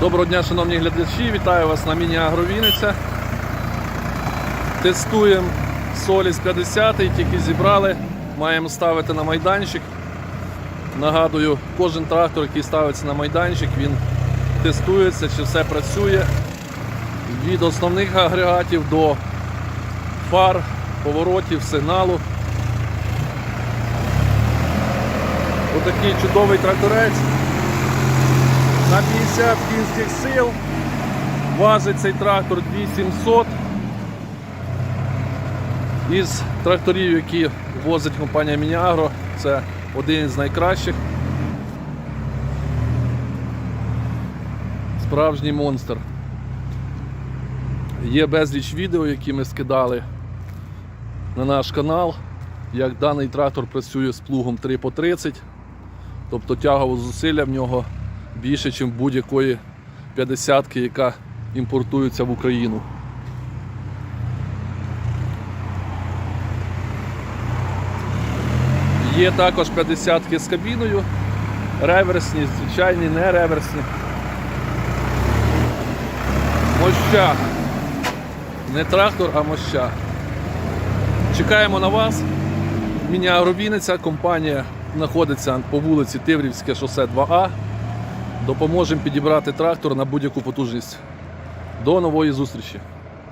Доброго дня, шановні глядачі, вітаю вас на міні-агро Вінниця. Тестуємо Соліс 50, тільки зібрали, маємо ставити на майданчик. Нагадую, кожен трактор, який ставиться на майданчик, він тестується, чи все працює. Від основних агрегатів до фар, поворотів, сигналу. Отакий чудовий тракторець на 50 кінських сил. Важить цей трактор 2700. Із тракторів, які возить компанія Мініагро, це один з найкращих. Справжній монстр. Є безліч відео, які ми скидали на наш канал, як даний трактор працює з плугом 3 по 30. Тобто тягове зусилля в нього більше, ніж будь-якої 50-ки, яка імпортується в Україну. Є також 50-ки з кабіною, реверсні, звичайні, не реверсні. Моща. Не трактор, а моща. Чекаємо на вас. Міня Вінниця, компанія знаходиться по вулиці Тиврівське шосе 2А. Допоможемо підібрати трактор на будь-яку потужність. До нової зустрічі!